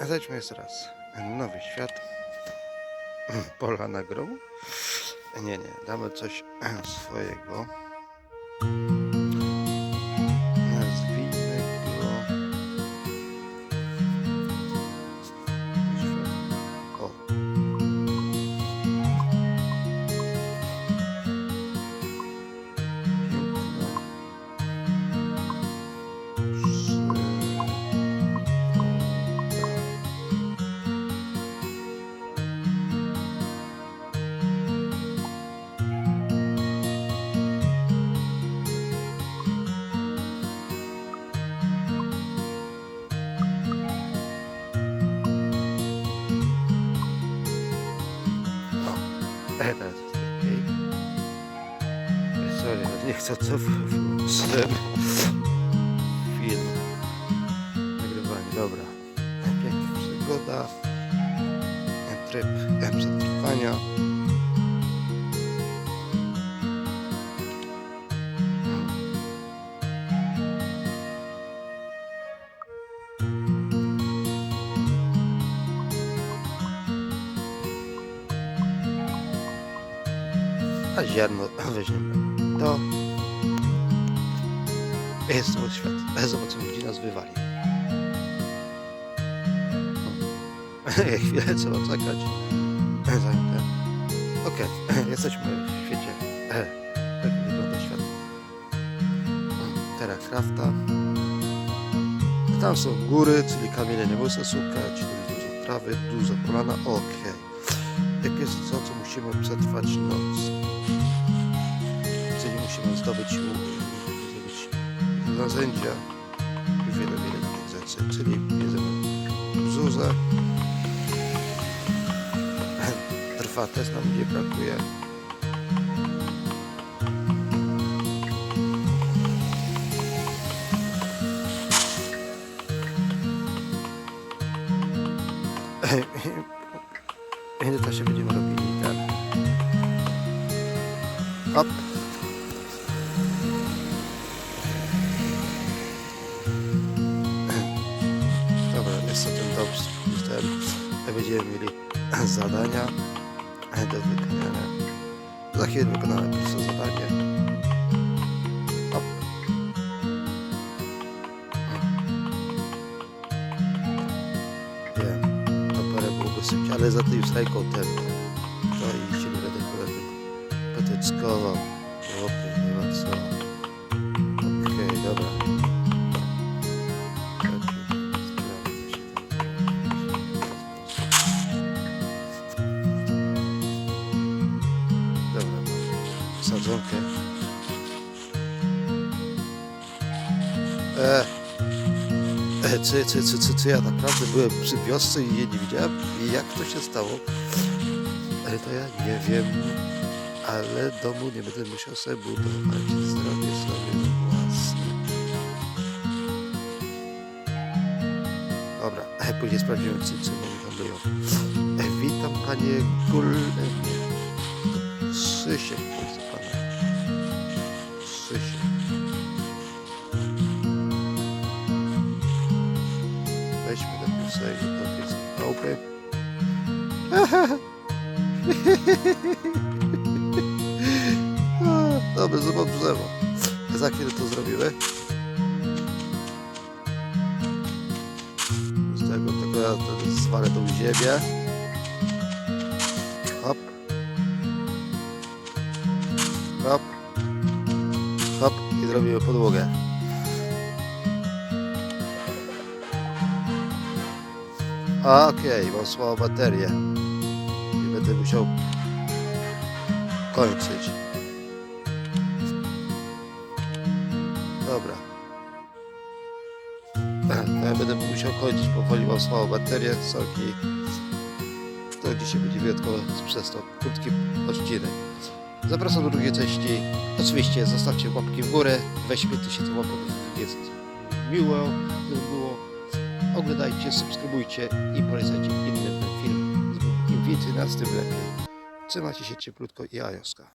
Zejdźmy jeszcze raz. Nowy świat. Pola na grą. Nie, nie. Damy coś swojego. Co włączyłem. Film. Nagrywanie, dobra. Piękna przygoda. Tryb przetrwania. A ziarno weźmiemy to. Jest to świat. Zobaczymy, gdzie nas wywali. O. Chwilę trzeba czekać. Zanim ten. Okej, jesteśmy w świecie. Tak wygląda świat. Teraz krafta. Tam są góry, czyli kamienie nie można szukać. Tu jest dużo trawy, dużo polana. Okej. Jak jest to, co musimy przetrwać noc. Czyli musimy zdobyć narzędzia i wiele, wiele innych rzeczy. Czyli bierzemy bzuzę. Trwa też nam nie brakuje. W międzyczasie będziemy robili ten. Hop. Będziemy mieli zadania do wykonania. Za chwilę wykonamy pierwsze zadanie. Hop. Wiem, to parę szybciej, ale za to już ręką tempo. To i się nie będę potem patyczkował. Mam sadzonkę. E, e, czy, czy, czy, czy, czy ja naprawdę byłem przy wiosce i jej nie widziałem? I jak to się stało? Ale to ja nie wiem, ale domu nie będę musiał sobie budować. Zrobię sobie własny. Dobra, e, później sprawdzimy, czy, czy oni handlują. E, witam panie Gul... e. Krzysiek. Dobra, zobacz drzewo. Za chwilę to zrobimy. Z tego, tego ja zwalę tą ziemię. Hop. Hop. Hop. I zrobimy podłogę. A, Okej, mam słabą baterię. I będę musiał kończyć. Dobra. Ja będę musiał kończyć powoli, mam słabą baterię, soki. To dzisiaj będzie wyjątkowo przez to krótki odcinek. Zapraszam do drugiej części. Oczywiście zostawcie łapki w górę, weźmy tysięcy łapek, jest miło, żeby było. Oglądajcie, subskrybujcie i polecajcie innym ten film. Im więcej nas, tym lepiej. Trzymajcie się cieplutko i ajoska.